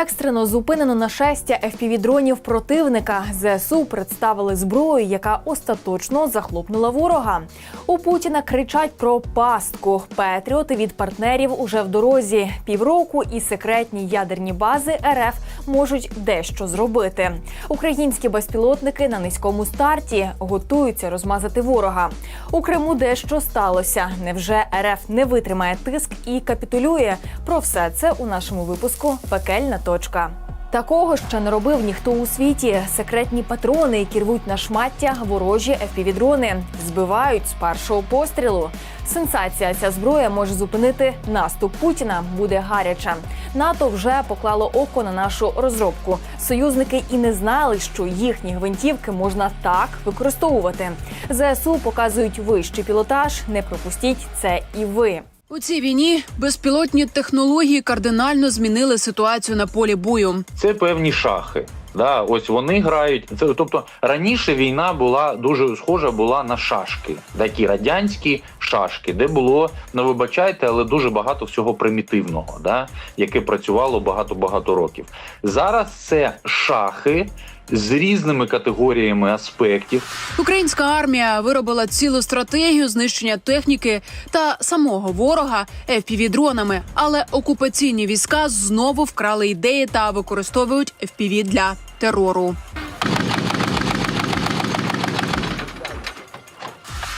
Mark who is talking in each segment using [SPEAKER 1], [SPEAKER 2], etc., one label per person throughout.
[SPEAKER 1] Екстрено зупинено нашестя FPV-дронів противника. ЗСУ представили зброю, яка остаточно захлопнула ворога. У Путіна кричать про пастку. Петріоти від партнерів уже в дорозі. Півроку і секретні ядерні бази РФ можуть дещо зробити. Українські безпілотники на низькому старті готуються розмазати ворога. У Криму дещо сталося. Невже РФ не витримає тиск і капітулює? Про все це у нашому випуску Пекельна точка. Такого ще не робив ніхто у світі. Секретні патрони, які рвуть на шмаття ворожі FPV-дрони, збивають з першого пострілу. Сенсація ця зброя може зупинити наступ Путіна. Буде гаряче. НАТО вже поклало око на нашу розробку. Союзники і не знали, що їхні гвинтівки можна так використовувати. ЗСУ показують вищий пілотаж. Не пропустіть це і ви.
[SPEAKER 2] У цій війні безпілотні технології кардинально змінили ситуацію на полі бою.
[SPEAKER 3] це певні шахи. Да, ось вони грають. Це тобто раніше війна була дуже схожа була на шашки, такі радянські шашки, де було ну вибачайте, але дуже багато всього примітивного, да, яке працювало багато багато років. Зараз це шахи з різними категоріями аспектів.
[SPEAKER 2] Українська армія виробила цілу стратегію знищення техніки та самого ворога FPV-дронами, але окупаційні війська знову вкрали ідеї та використовують FPV для терору.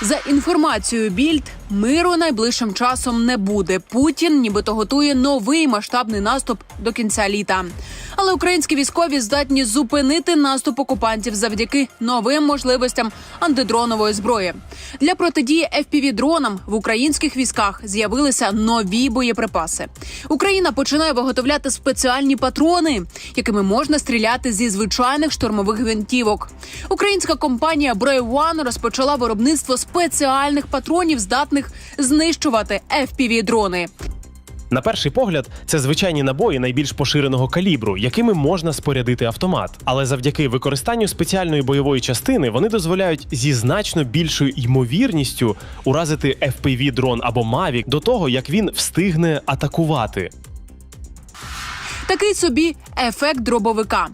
[SPEAKER 2] За інформацією Більд, миру найближчим часом не буде. Путін нібито готує новий масштабний наступ до кінця літа. Але українські військові здатні зупинити наступ окупантів завдяки новим можливостям антидронової зброї. Для протидії FPV-дронам в українських військах з'явилися нові боєприпаси. Україна починає виготовляти спеціальні патрони, якими можна стріляти зі звичайних штурмових гвинтівок. Українська компанія Brave One розпочала виробництво спеціальних патронів, здатних знищувати FPV-дрони.
[SPEAKER 4] На перший погляд, це звичайні набої найбільш поширеного калібру, якими можна спорядити автомат. Але завдяки використанню спеціальної бойової частини вони дозволяють зі значно більшою ймовірністю уразити FPV дрон або Mavic до того, як він встигне атакувати.
[SPEAKER 2] Такий собі ефект дробовика.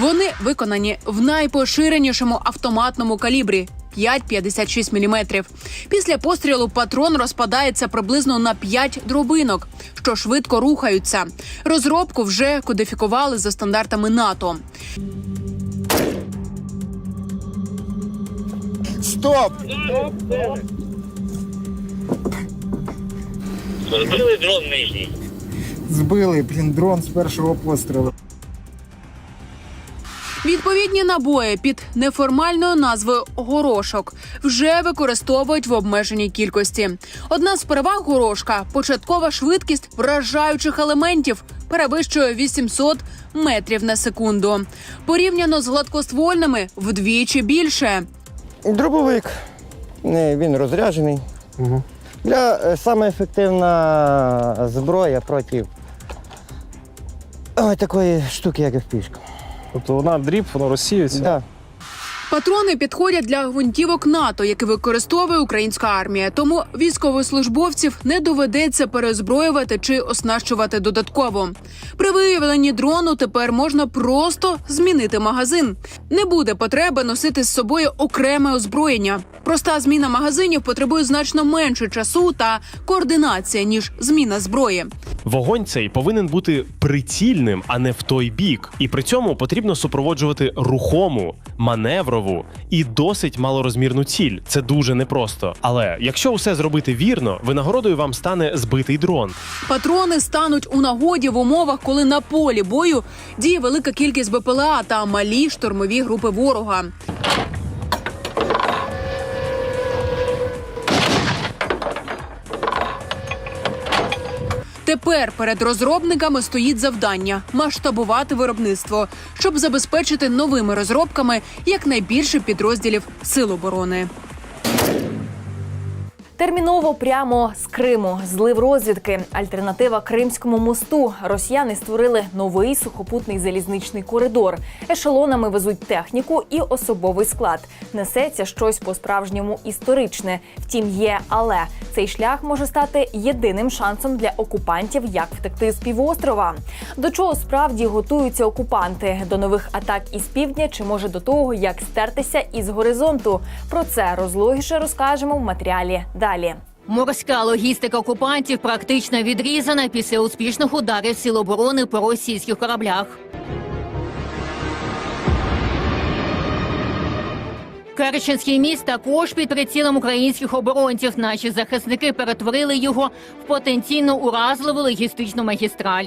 [SPEAKER 2] Вони виконані в найпоширенішому автоматному калібрі 5,56 мм. Після пострілу патрон розпадається приблизно на 5 дробинок, що швидко рухаються. Розробку вже кодифікували за стандартами НАТО.
[SPEAKER 5] Стоп!
[SPEAKER 6] Збили дрон нижній.
[SPEAKER 5] Збили, блін, дрон з першого пострілу.
[SPEAKER 2] Відповідні набої під неформальною назвою горошок вже використовують в обмеженій кількості. Одна з переваг горошка початкова швидкість вражаючих елементів перевищує 800 метрів на секунду. Порівняно з гладкоствольними вдвічі більше.
[SPEAKER 7] Дробовик. Він розряджений. Для е, саме ефективна зброя проти ой, такої штуки, як FPV.
[SPEAKER 8] Тобто вона дріб, воно розсіюється.
[SPEAKER 7] Да.
[SPEAKER 2] Патрони підходять для гвинтівок НАТО, які використовує українська армія. Тому військовослужбовців не доведеться перезброювати чи оснащувати додатково. При виявленні дрону тепер можна просто змінити магазин. Не буде потреби носити з собою окреме озброєння. Проста зміна магазинів потребує значно менше часу та координації ніж зміна зброї.
[SPEAKER 4] Вогонь цей повинен бути прицільним, а не в той бік. І при цьому потрібно супроводжувати рухому, маневрову і досить малорозмірну ціль. Це дуже непросто. Але якщо усе зробити вірно, винагородою вам стане збитий дрон.
[SPEAKER 2] Патрони стануть у нагоді в умовах, коли на полі бою діє велика кількість БПЛА та малі штурмові групи ворога. Тепер перед розробниками стоїть завдання масштабувати виробництво, щоб забезпечити новими розробками якнайбільше підрозділів сил оборони.
[SPEAKER 1] Терміново прямо з Криму злив розвідки. Альтернатива Кримському мосту. Росіяни створили новий сухопутний залізничний коридор. Ешелонами везуть техніку і особовий склад. Несеться щось по-справжньому історичне. Втім, є але цей шлях може стати єдиним шансом для окупантів, як втекти з півострова. До чого справді готуються окупанти? До нових атак із півдня чи може до того, як стертися із горизонту? Про це розлогіше розкажемо в матеріалі далі.
[SPEAKER 9] Морська логістика окупантів практично відрізана після успішних ударів сил оборони по російських кораблях. Керченський міст також під прицілом українських оборонців. Наші захисники перетворили його в потенційно уразливу логістичну магістраль.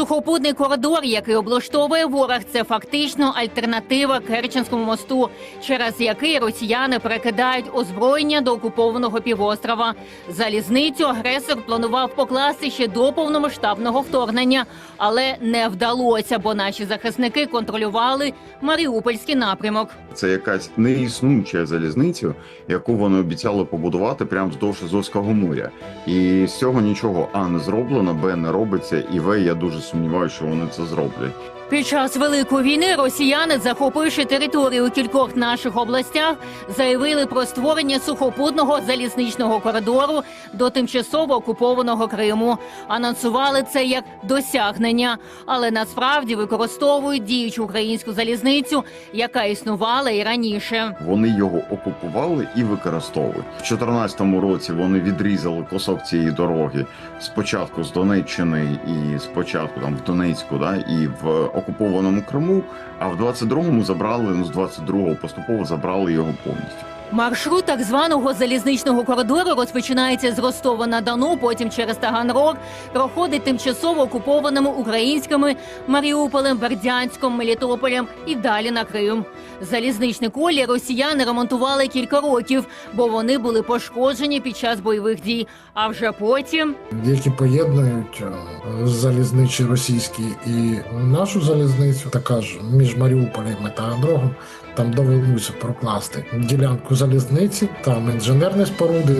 [SPEAKER 9] Сухопутний коридор, який облаштовує ворог, це фактично альтернатива Керченському мосту, через який росіяни перекидають озброєння до окупованого півострова. Залізницю агресор планував покласти ще до повномасштабного вторгнення, але не вдалося, бо наші захисники контролювали Маріупольський напрямок.
[SPEAKER 10] Це якась неіснуюча залізниця, яку вони обіцяли побудувати прямо вздовж Азовського моря. І з цього нічого а не зроблено, б не робиться, і в я дуже сумніваюся, що вони це зроблять.
[SPEAKER 9] Під час великої війни росіяни, захопивши територію у кількох наших областях, заявили про створення сухопутного залізничного коридору до тимчасово окупованого Криму. Анонсували це як досягнення, але насправді використовують діючу українську залізницю, яка існувала і раніше.
[SPEAKER 10] Вони його окупували і використовують. У 2014 році вони відрізали кусок цієї дороги спочатку з Донеччини і спочатку там в Донецьку, да і в окупованому Криму. А в 22-му забрали ну з 22-го поступово забрали його повністю.
[SPEAKER 9] Маршрут так званого залізничного коридору розпочинається з Ростова на Дону, потім через Таганрог, проходить тимчасово окупованими українськими Маріуполем, Бердянськом, Мелітополем і далі на Крим. Залізничні колії росіяни ремонтували кілька років, бо вони були пошкоджені під час бойових дій. А вже потім
[SPEAKER 11] які поєднують е, залізничі російські і нашу залізницю, така ж між Маріуполем і Таганрогом. Там довелося прокласти ділянку залізниці, там інженерні споруди,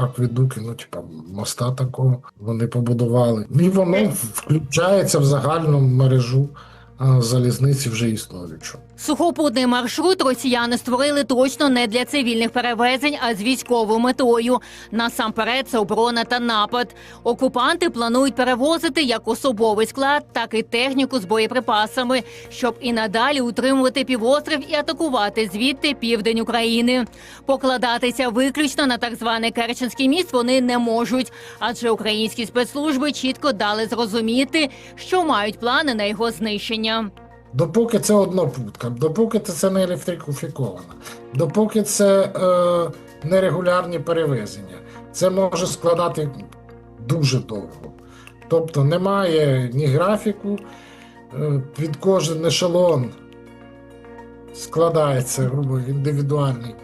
[SPEAKER 11] акведуки, ну типа моста такого вони побудували. І воно включається в загальну мережу залізниці вже існуючу.
[SPEAKER 9] Сухопутний маршрут росіяни створили точно не для цивільних перевезень, а з військовою метою. Насамперед, це оборона та напад. Окупанти планують перевозити як особовий склад, так і техніку з боєприпасами, щоб і надалі утримувати півострів і атакувати звідти південь України. Покладатися виключно на так званий Керченський міст вони не можуть, адже українські спецслужби чітко дали зрозуміти, що мають плани на його знищення.
[SPEAKER 11] Допоки це однопутка, допоки це не електрифіковано, допоки це е, нерегулярні перевезення, це може складати дуже довго. Тобто немає ні графіку, е, під кожен ешелон складається грубо індивідуальний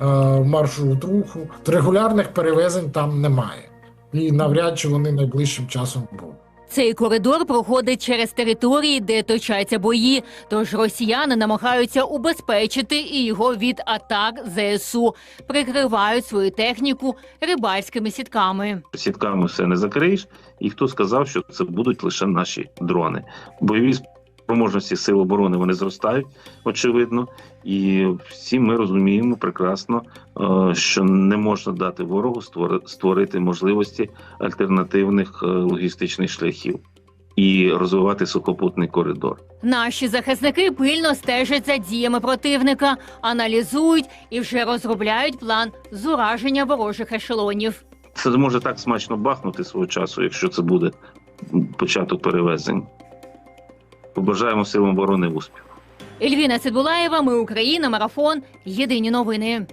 [SPEAKER 11] е, маршрут руху. Регулярних перевезень там немає. І навряд чи вони найближчим часом будуть.
[SPEAKER 9] Цей коридор проходить через території, де точаться бої. Тож росіяни намагаються убезпечити і його від атак ЗСУ, прикривають свою техніку рибальськими сітками.
[SPEAKER 12] сітками все не закриєш. І хто сказав, що це будуть лише наші дрони? Бойові спроможності сил оборони вони зростають, очевидно, і всі ми розуміємо прекрасно, е, що не можна дати ворогу створи- створити можливості альтернативних е, логістичних шляхів і розвивати сухопутний коридор.
[SPEAKER 9] Наші захисники пильно стежать за діями противника, аналізують і вже розробляють план з ураження ворожих ешелонів.
[SPEAKER 12] Це може так смачно бахнути свого часу, якщо це буде початок перевезень. Побажаємо силам оборони успіху.
[SPEAKER 9] Ельвіна Цибулаєва, ми Україна, марафон. Єдині новини.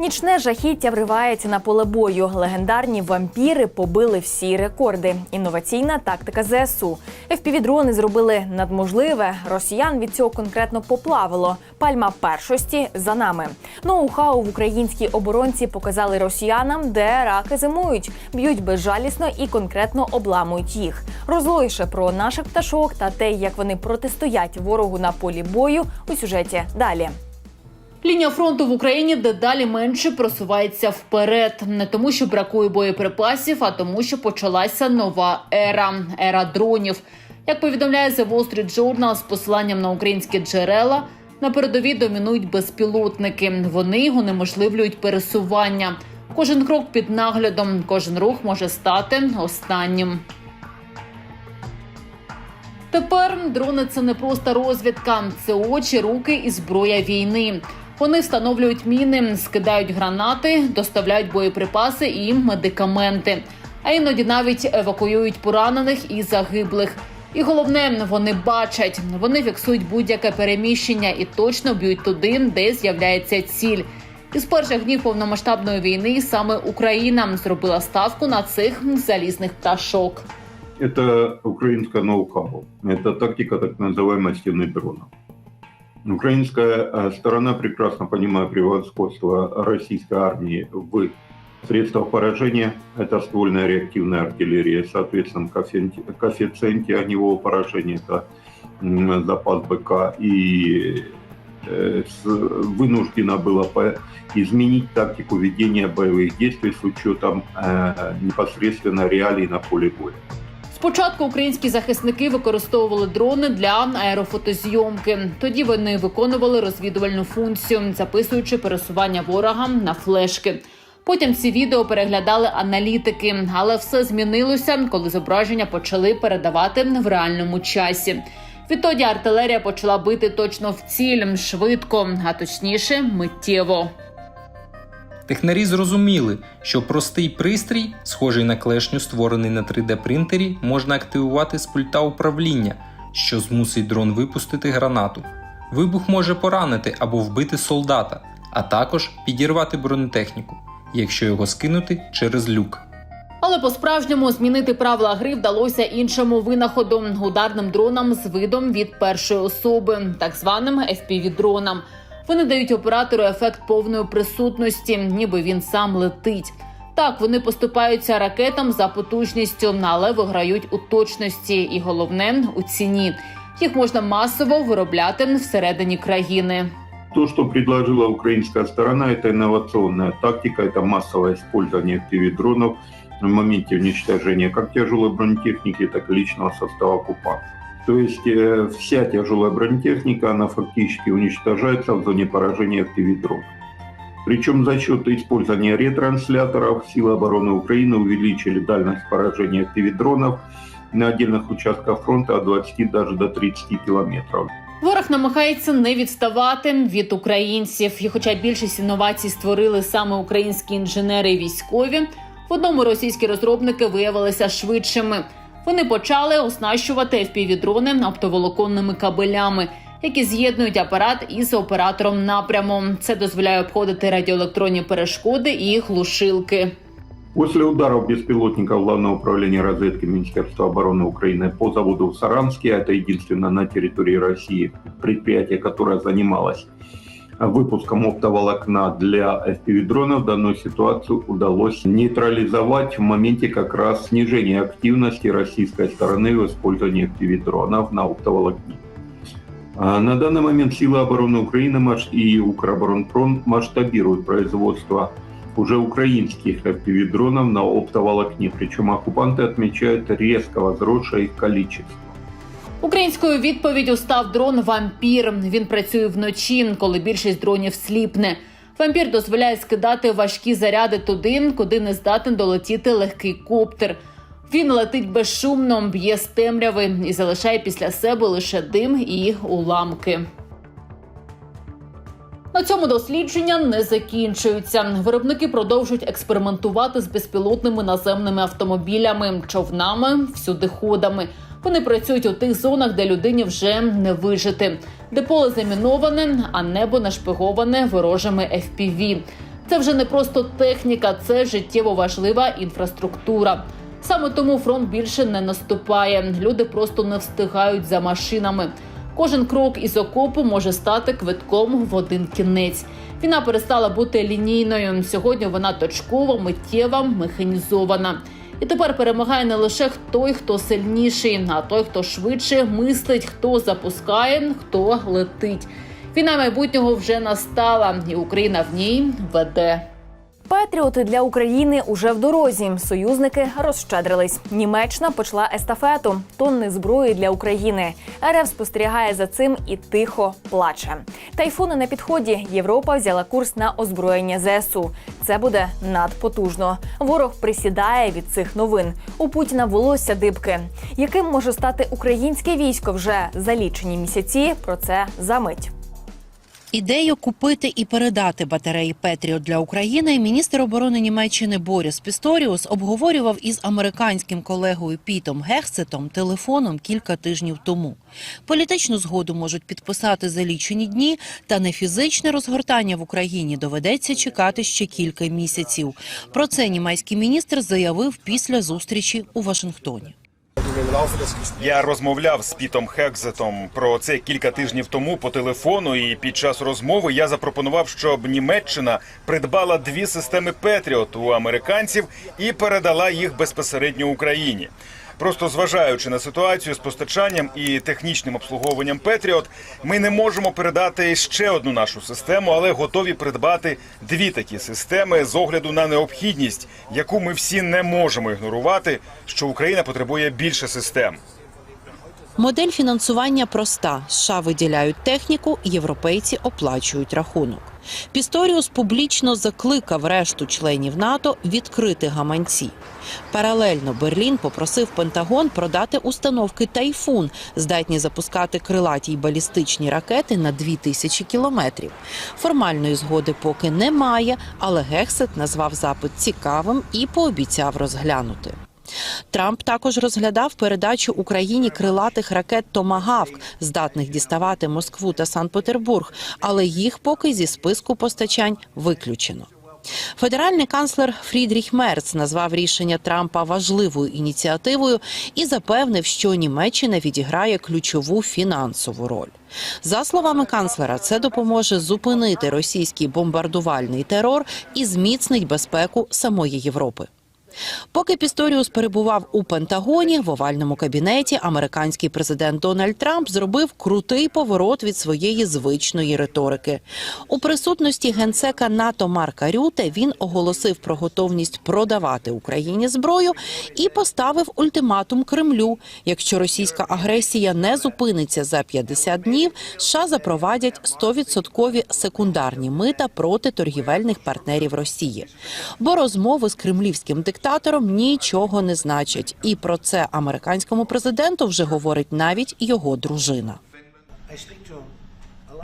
[SPEAKER 1] Нічне жахіття вривається на поле бою. Легендарні вампіри побили всі рекорди. Інноваційна тактика ЗСУ. FPV-дрони зробили надможливе. Росіян від цього конкретно поплавило. Пальма першості за нами. Ноу-хау в українській оборонці показали росіянам, де раки зимують, б'ють безжалісно і конкретно обламують їх. Розлогіше про наших пташок та те, як вони протистоять ворогу на полі бою у сюжеті далі.
[SPEAKER 13] Лінія фронту в Україні дедалі менше просувається вперед, не тому, що бракує боєприпасів, а тому, що почалася нова ера ера дронів. Як повідомляє The Wall Street Journal з посиланням на українські джерела, на передовій домінують безпілотники. Вони унеможливлюють пересування. Кожен крок під наглядом, кожен рух може стати останнім. Тепер дрони це не просто розвідка, це очі, руки і зброя війни. Вони встановлюють міни, скидають гранати, доставляють боєприпаси і медикаменти. А іноді навіть евакуюють поранених і загиблих. І головне, вони бачать, вони фіксують будь-яке переміщення і точно б'ють туди, де з'являється ціль. Із перших днів повномасштабної війни саме Україна зробила ставку на цих залізних пташок.
[SPEAKER 14] Это украинское ноу-хау. Это тактика так называемой стены дрона. Украинская э, сторона прекрасно понимает превосходство российской армии в средствах поражения. Это ствольная реактивная артиллерия, соответственно, коэффициенте, огневого поражения это запас БК. И э, вынуждена была изменить тактику ведения боевых действий с учетом э, непосредственно реалий на поле боя.
[SPEAKER 13] Спочатку українські захисники використовували дрони для аерофотозйомки. Тоді вони виконували розвідувальну функцію, записуючи пересування ворога на флешки. Потім ці відео переглядали аналітики, але все змінилося, коли зображення почали передавати в реальному часі. Відтоді артилерія почала бити точно в ціль швидко, а точніше миттєво.
[SPEAKER 15] Технарі зрозуміли, що простий пристрій, схожий на клешню, створений на 3D-принтері, можна активувати з пульта управління, що змусить дрон випустити гранату. Вибух може поранити або вбити солдата, а також підірвати бронетехніку, якщо його скинути через люк.
[SPEAKER 13] Але по-справжньому змінити правила гри вдалося іншому винаходу ударним дронам з видом від першої особи, так званим FPV-дронам. Вони дають оператору ефект повної присутності, ніби він сам летить. Так, вони поступаються ракетам за потужністю, але виграють у точності і головне у ціні. Їх можна масово виробляти всередині країни.
[SPEAKER 14] То, что предложила украинская сторона, это инновационная тактика, это массовое использование FPV-дронов в моменте уничтожения как тяжелой бронетехники, так и личного состава оккупанта. То есть э, вся тяжелая бронетехника, она фактически уничтожается в зоне поражения FPV-дронов. Причем за счет использования ретрансляторов силы обороны Украины увеличили дальность поражения FPV-дронов на отдельных участках фронта от 20 даже до 30 километров.
[SPEAKER 13] Ворог намагається не відставати від українців. І хоча більшість інновацій створили саме українські інженери і військові, в одному російські розробники виявилися швидшими. Вони почали оснащувати FPV-дрони оптоволоконними кабелями, які з'єднують апарат із оператором напряму. Це дозволяє обходити радіоелектронні перешкоди і глушилки.
[SPEAKER 14] После ударов беспилотников Главного управления разведки Министерства обороны Украины по заводу в Саранске, а это единственное на территории России предприятие, которое занималось выпуском оптоволокна для FPV-дронов, данную ситуацию удалось нейтрализовать в моменте как раз снижения активности российской стороны в использовании FPV-дронов на оптоволокне. А На данный момент силы обороны Украины и Укроборонпром масштабируют производство уже украинских FPV-дронов на оптоволокне, причем оккупанты отмечают резко возросшее их количество.
[SPEAKER 13] Українською відповіддю став дрон Вампір. Він працює вночі, коли більшість дронів сліпне. Вампір дозволяє скидати важкі заряди туди, куди не здатен долетіти легкий коптер. Він летить безшумно, б'є з темряви і залишає після себе лише дим і уламки. На цьому дослідження не закінчуються. Виробники продовжують експериментувати з безпілотними наземними автомобілями, човнами, всюдиходами. Вони працюють у тих зонах, де людині вже не вижити, де поле заміноване, а небо нашпиговане ворожими FPV. Це вже не просто техніка, це життєво важлива інфраструктура. Саме тому фронт більше не наступає. Люди просто не встигають за машинами. Кожен крок із окопу може стати квитком в один кінець. Війна перестала бути лінійною. Сьогодні вона точкова, миттєва, механізована. І тепер перемагає не лише той, хто сильніший, а той, хто швидше мислить, хто запускає, хто летить.
[SPEAKER 16] Війна майбутнього вже настала, і Україна в ній веде.
[SPEAKER 1] Патріоти для України уже в дорозі. Союзники розщедрились. Німеччина почала естафету. Тонни зброї для України. РФ спостерігає за цим і тихо плаче. Тайфуни на підході. Європа взяла курс на озброєння ЗСУ. Це буде надпотужно. Ворог присідає від цих новин. У Путіна волосся дибки. Яким може стати українське військо вже за лічені місяці? Про це за мить.
[SPEAKER 17] Ідею купити і передати батареї Петріот для України міністр оборони Німеччини Боріс Пісторіус обговорював із американським колегою Пітом Гехсетом телефоном кілька тижнів тому. Політичну згоду можуть підписати за лічені дні, та на фізичне розгортання в Україні доведеться чекати ще кілька місяців. Про це німецький міністр заявив після зустрічі у Вашингтоні.
[SPEAKER 18] Я розмовляв з Пітом Хекзетом про це кілька тижнів тому по телефону. І під час розмови я запропонував, щоб Німеччина придбала дві системи Петріот у американців і передала їх безпосередньо Україні. Просто зважаючи на ситуацію з постачанням і технічним обслуговуванням Петріот, ми не можемо передати ще одну нашу систему, але готові придбати дві такі системи з огляду на необхідність, яку ми всі не можемо ігнорувати, що Україна потребує більше систем.
[SPEAKER 17] Модель фінансування проста: США виділяють техніку, європейці оплачують рахунок. Пісторіус публічно закликав решту членів НАТО відкрити гаманці. Паралельно Берлін попросив Пентагон продати установки Тайфун, здатні запускати крилаті й балістичні ракети на 2000 кілометрів. Формальної згоди поки немає, але Гексет назвав запит цікавим і пообіцяв розглянути. Трамп також розглядав передачу Україні крилатих ракет Томагавк, здатних діставати Москву та Санкт-Петербург, але їх поки зі списку постачань виключено. Федеральний канцлер Фрідріх Мерц назвав рішення Трампа важливою ініціативою і запевнив, що Німеччина відіграє ключову фінансову роль. За словами канцлера, це допоможе зупинити російський бомбардувальний терор і зміцнить безпеку самої Європи. Поки Пісторіус перебував у Пентагоні в овальному кабінеті, американський президент Дональд Трамп зробив крутий поворот від своєї звичної риторики. У присутності генсека НАТО Марка Рюте він оголосив про готовність продавати Україні зброю і поставив ультиматум Кремлю. Якщо російська агресія не зупиниться за 50 днів, США запровадять 100% секундарні мита проти торгівельних партнерів Росії. Бо розмови з кремлівським диктатором диктатором нічого не значать, і про це американському президенту вже говорить навіть його дружина.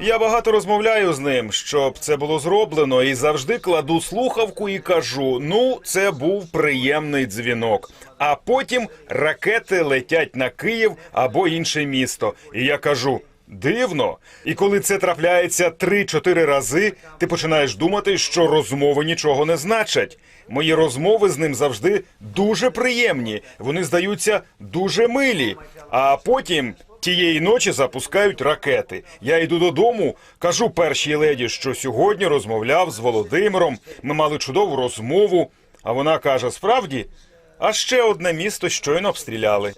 [SPEAKER 18] Я багато розмовляю з ним, щоб це було зроблено, і завжди кладу слухавку і кажу: ну, це був приємний дзвінок. А потім ракети летять на Київ або інше місто. І я кажу. Дивно, і коли це трапляється 3-4 рази, ти починаєш думати, що розмови нічого не значать. Мої розмови з ним завжди дуже приємні. Вони здаються дуже милі. А потім тієї ночі запускають ракети. Я йду додому, кажу першій леді, що сьогодні розмовляв з Володимиром. Ми мали чудову розмову. А вона каже: справді, а ще одне місто щойно обстріляли.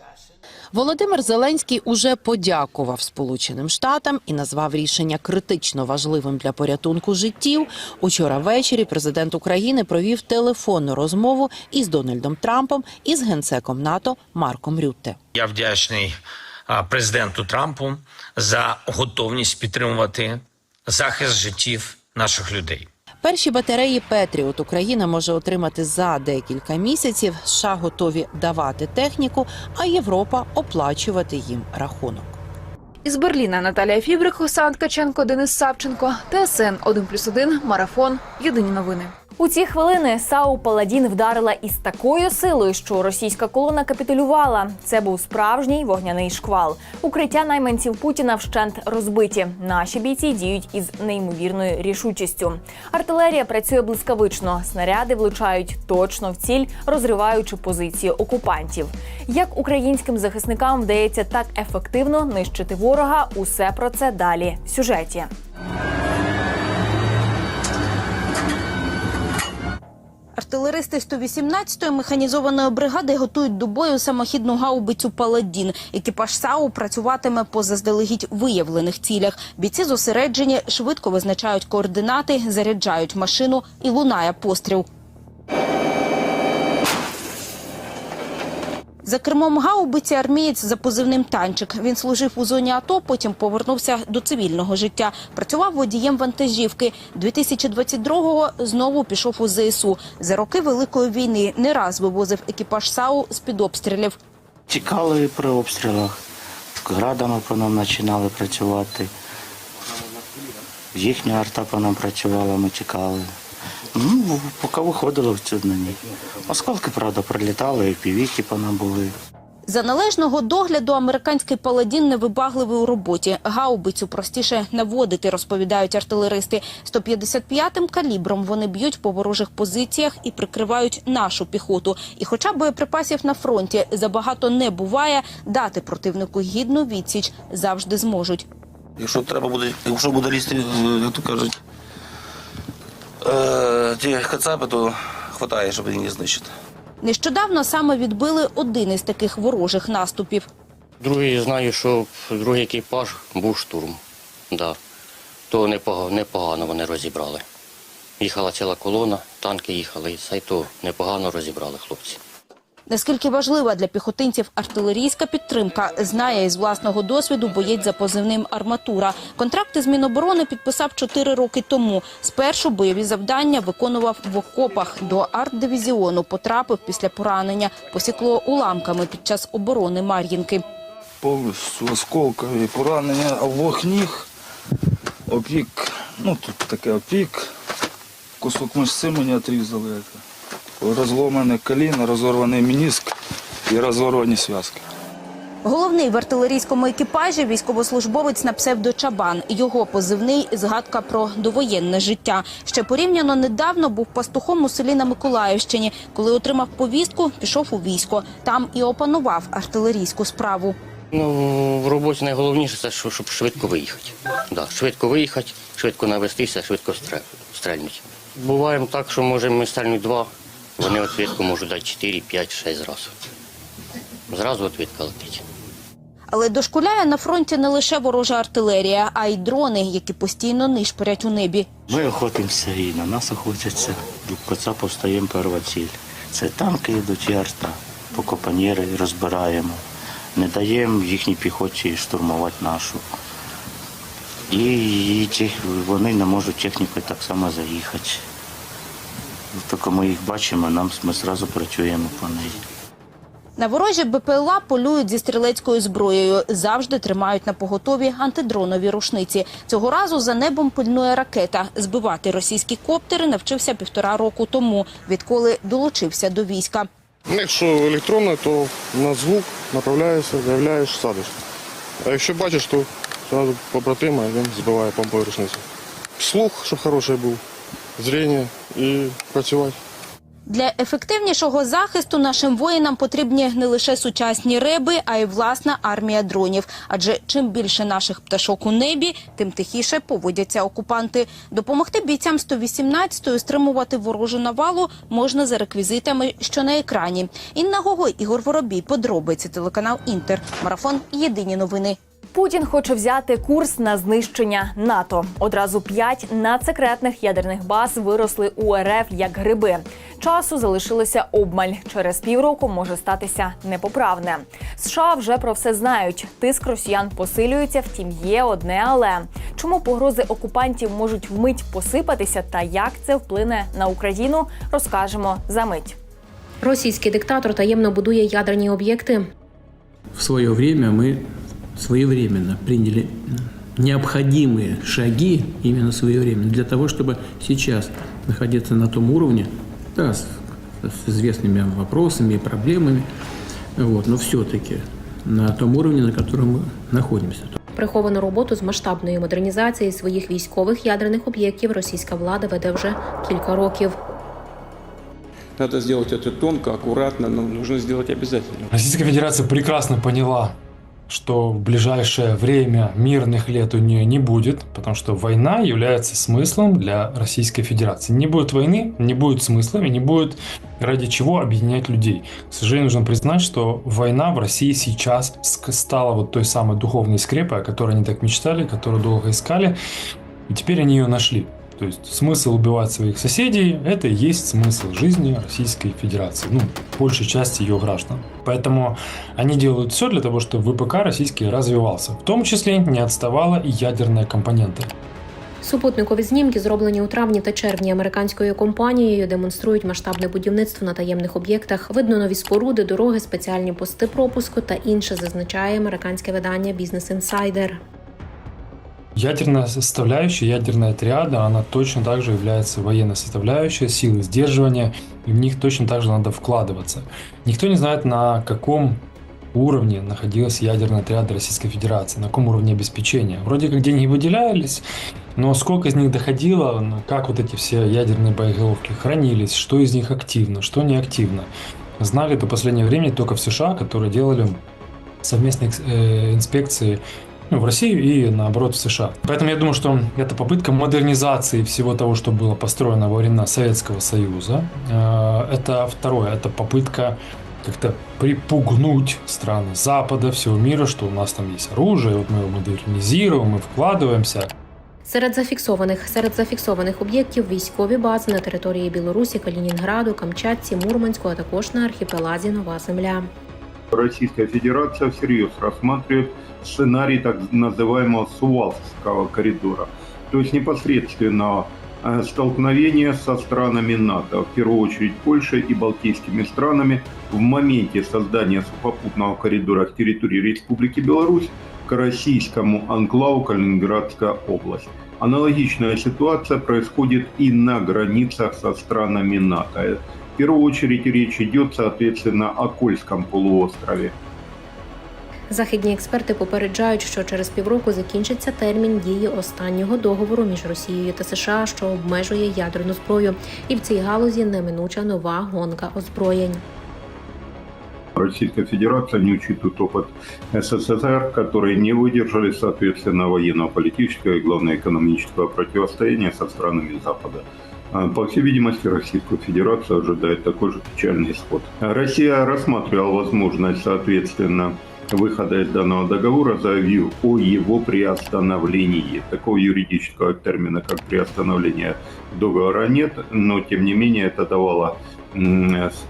[SPEAKER 17] Володимир Зеленський уже подякував Сполученим Штатам і назвав рішення критично важливим для порятунку життів. Учора ввечері президент України провів телефонну розмову із Дональдом Трампом і з генсеком НАТО Марком Рютте.
[SPEAKER 19] Я вдячний президенту Трампу за готовність підтримувати захист життів наших людей.
[SPEAKER 17] Перші батареї Петріот Україна може отримати за декілька місяців. США готові давати техніку, а Європа оплачувати їм рахунок.
[SPEAKER 20] Із Берліна Наталія Фібрик, Олександр Ткаченко, Денис Савченко, ТСН 1+,1, Марафон. Єдині новини.
[SPEAKER 1] У ці хвилини САУ Паладін вдарила із такою силою, що російська колона капітулювала. Це був справжній вогняний шквал. Укриття найманців Путіна вщент розбиті. Наші бійці діють із неймовірною рішучістю. Артилерія працює блискавично. Снаряди влучають точно в ціль, розриваючи позиції окупантів. Як українським захисникам вдається так ефективно нищити ворога? Усе про це далі в сюжеті.
[SPEAKER 21] Артилеристи 118-ї механізованої бригади готують до бою самохідну гаубицю Паладін. Екіпаж САУ працюватиме по заздалегідь виявлених цілях. Бійці зосереджені, швидко визначають координати, заряджають машину і лунає постріл. За кермом гаубиці армієць за позивним танчик. Він служив у зоні АТО, потім повернувся до цивільного життя. Працював водієм вантажівки. 2022-го знову пішов у ЗСУ. За роки Великої війни не раз вивозив екіпаж САУ з-під обстрілів.
[SPEAKER 22] Тікали при обстрілах, градами по нам починали працювати. Їхня арта по нам працювала, ми тікали. Ну, поки виходили в цю дні. Осколки, правда, прилітали, і півіки по нам були.
[SPEAKER 21] За належного догляду американський паладін невибагливий у роботі. Гаубицю простіше наводити, розповідають артилеристи. 155-м калібром вони б'ють по ворожих позиціях і прикривають нашу піхоту. І хоча боєприпасів на фронті забагато не буває, дати противнику гідну відсіч завжди зможуть.
[SPEAKER 23] Якщо треба буде, якщо буде лізти, е, як то кажуть, е, ті кацапи, то хватає, щоб її знищити.
[SPEAKER 21] Нещодавно саме відбили один із таких ворожих наступів.
[SPEAKER 24] Другий знаю, що другий екіпаж був штурм. Да. То непогано, непогано вони розібрали. Їхала ціла колона, танки їхали, і це то непогано розібрали хлопці.
[SPEAKER 21] Наскільки важлива для піхотинців артилерійська підтримка, знає із власного досвіду боєць за позивним «Арматура». Контракти з Міноборони підписав чотири роки тому. Спершу бойові завдання виконував в окопах. До арт-дивізіону потрапив після поранення. Посікло уламками під час оборони Мар'їнки.
[SPEAKER 25] повністю осколкові поранення обох ніг, опік, ну тут таке опік, кусок мишці мені отрізали. Розломане коліно, розорваний мініск і розорвані зв'язки.
[SPEAKER 21] Головний в артилерійському екіпажі військовослужбовець на псевдо Чабан. Його позивний згадка про довоєнне життя. Ще порівняно недавно був пастухом у селі на Миколаївщині. Коли отримав повістку, пішов у військо. Там і опанував артилерійську справу.
[SPEAKER 24] Ну, в роботі найголовніше це, щоб швидко виїхати. Да, швидко виїхати, швидко навестися, швидко стрель- стрельнути. Буває так, що можемо ми стрельнуть два, вони відповідку можуть дати 4, 5, 6 разів. Зразу відповідка летить.
[SPEAKER 21] Але дошкуляє на фронті не лише ворожа артилерія, а й дрони, які постійно нишпорять у небі.
[SPEAKER 22] Ми охотимося і на нас охотяться. До Кацапу стаємо перша ціль. Це танки йдуть і арта. По розбираємо. Не даємо їхній піхоті штурмувати нашу. І, і вони не можуть технікою так само заїхати. Тільки ми їх бачимо, нам ми одразу працюємо по неї.
[SPEAKER 21] На ворожі БПЛА полюють зі стрілецькою зброєю. Завжди тримають на поготові антидронові рушниці. Цього разу за небом пильнує ракета. Збивати російські коптери навчився півтора року тому, відколи долучився до війська.
[SPEAKER 26] Якщо електронне, то на звук направляєшся, заявляєш, садиш. А якщо бачиш, то одразу побратима він збиває помпою рушницю. Слух, щоб хороший був, зріння і працювати.
[SPEAKER 21] Для ефективнішого захисту нашим воїнам потрібні не лише сучасні реби, а й власна армія дронів. Адже чим більше наших пташок у небі, тим тихіше поводяться окупанти. Допомогти бійцям 118-ї стримувати ворожу навалу можна за реквізитами, що на екрані. Інна Гогой, Ігор Воробій, подробиці телеканал Інтер. Марафон. Єдині новини.
[SPEAKER 1] Путін хоче взяти курс на знищення НАТО. Одразу п'ять надсекретних ядерних баз виросли у РФ як гриби. Часу залишилося обмаль. Через півроку може статися непоправне. США вже про все знають. Тиск росіян посилюється. Втім, є одне але чому погрози окупантів можуть вмить посипатися, та як це вплине на Україну, розкажемо за мить.
[SPEAKER 27] Російський диктатор таємно будує ядерні об'єкти.
[SPEAKER 28] в свое время мы своевременно приняли необходимые шаги именно своевременно для того, чтобы сейчас находиться на том уровне, да, с, с известными вопросами и проблемами, вот, но все-таки на том уровне, на котором мы находимся.
[SPEAKER 27] Приховану роботу з масштабної модернізації своїх військових ядерних об'єктів російська влада веде вже кілька років.
[SPEAKER 29] Надо сделать это тонко, аккуратно, но нужно сделать обязательно.
[SPEAKER 30] Российская Федерация прекрасно поняла
[SPEAKER 31] что в ближайшее время мирных лет у нее не будет, потому что война является смыслом для Российской Федерации. Не будет войны, не будет смысла и не будет ради чего объединять людей. К сожалению, нужно признать, что война в России сейчас стала вот той самой духовной скрепой, о которой они так мечтали, которую долго искали, и теперь они ее нашли. То есть смысл убивать своих соседей – это и есть смысл жизни Российской Федерации, ну, большей части ее граждан. Поэтому они делают все для того, чтобы ВПК российский развивался. В тому числі не отставала і ядерная компонента.
[SPEAKER 27] Супутникові знімки, зроблені у травні та червні американською компанією, демонструють масштабне будівництво на таємних об'єктах. Видно нові споруди, дороги, спеціальні пости пропуску та інше, зазначає американське видання Business Insider.
[SPEAKER 31] Ядерная составляющая, ядерная триада, она точно так же является военной составляющей, силы сдерживания, и в них точно так же надо вкладываться. Никто не знает, на каком уровне находилась ядерная триада Российской Федерации, на каком уровне обеспечения. Вроде как деньги выделялись, но сколько из них доходило, как вот эти все ядерные боеголовки хранились, что из них активно, что неактивно. Знали до последнего времени только в США, которые делали совместные э, инспекции ну, в Россию и наоборот в США. Поэтому я думаю, что это попытка модернизации всего того, что было построено во времена Советского Союза. Э, Это второе, это попытка как-то припугнуть страны Запада, всего мира, что у нас там есть оружие, вот мы его модернизируем, мы вкладываемся.
[SPEAKER 27] Серед зафіксованих серед зафіксованих об'єктів військові бази на території Білорусі, Калінінграду, Камчатці, Мурманську, а також на архіпелазі Нова Земля.
[SPEAKER 14] Российская Федерация всерьез рассматривает сценарий так называемого Сувалского коридора, то есть непосредственно э, столкновение со странами НАТО, в первую очередь Польшей и балтийскими странами в моменте создания сухопутного коридора с территории Республики Беларусь к российскому анклаву Калининградская область. Аналогичная ситуация происходит и на границах со странами НАТО. В первую очередь речь идет, соответственно, о Кольском полуострове.
[SPEAKER 27] Західні експерти попереджають, що через півроку закінчиться термін дії останнього договору між Росією та США, що обмежує ядерну зброю, і в цій галузі неминуча нова гонка озброєнь.
[SPEAKER 14] Российская Федерация не учитывает опыт СССР, которые не выдержали, соответственно, военно-политического и, главное, экономического противостояния со странами Запада. А, По всей видимости, Российскую Федерацию ожидает такой же печальный исход. Россия рассматривала возможность, соответственно, выхода из данного договора, заявив о его приостановлении. Такого юридического термина, как приостановление договора нет, но тем не менее это давало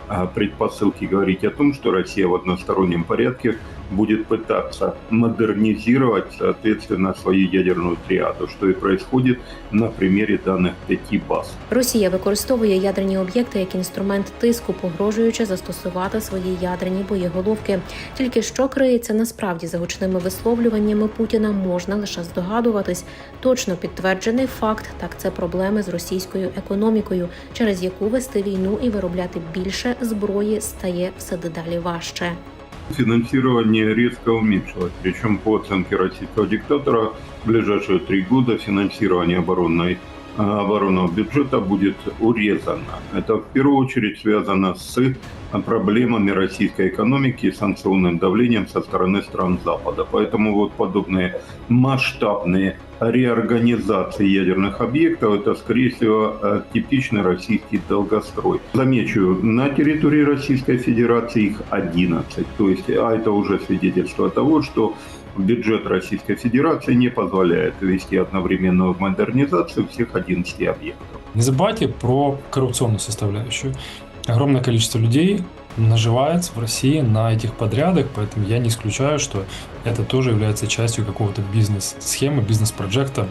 [SPEAKER 14] а, предпосылки говорить о том, что Россия в одностороннем порядке будет пытаться модернизировать, соответственно, свою ядерную триаду, что и происходит на примере данных пяти баз.
[SPEAKER 27] Росія використовує ядерні об'єкти як інструмент тиску, погрожуючи застосувати свої ядерні боєголовки. Тільки що криється насправді за гучними висловлюваннями Путіна, можна лише здогадуватись. Точно підтверджений факт так це проблеми з російською економікою, через яку вести війну і виробляти більше зброї стає все дедалі важче.
[SPEAKER 14] Финансирование резко уменьшилось. Причем по оценке российского диктатора в ближайшие три года финансирование оборонной, оборонного бюджета будет урезано. Это в первую очередь связано с проблемами российской экономики и санкционным давлением со стороны стран Запада. Поэтому вот подобные масштабные реорганизации ядерных объектов это, скорее всего, э, типичный российский долгострой. Замечу, на территории Российской Федерации их 11. То есть, а это уже свидетельство того, что бюджет Российской Федерации не позволяет вести одновременную модернизацию всех 11 объектов.
[SPEAKER 31] Не забывайте про коррупционную составляющую. Огромное количество людей наживается в России на этих подрядах, поэтому я не исключаю, что это тоже является частью какого-то бизнес-схемы, бизнес-проекта,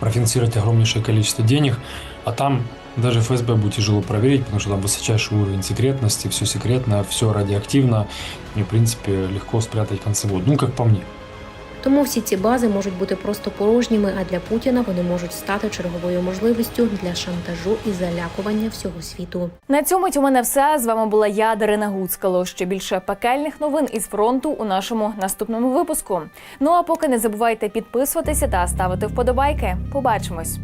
[SPEAKER 31] профинансировать огромнейшее количество денег, а там даже ФСБ будет тяжело проверить, потому что там высочайший уровень секретности, все секретно, все радиоактивно, и, в принципе, легко спрятать концевод. Ну, как по мне.
[SPEAKER 27] Тому всі ці бази можуть бути просто порожніми, а для Путіна вони можуть стати черговою можливістю для шантажу і залякування всього світу.
[SPEAKER 1] На цьому у мене все. З вами була я, Дарина Гуцкало. Ще більше пекельних новин із фронту у нашому наступному випуску. Ну а поки не забувайте підписуватися та ставити вподобайки. Побачимось.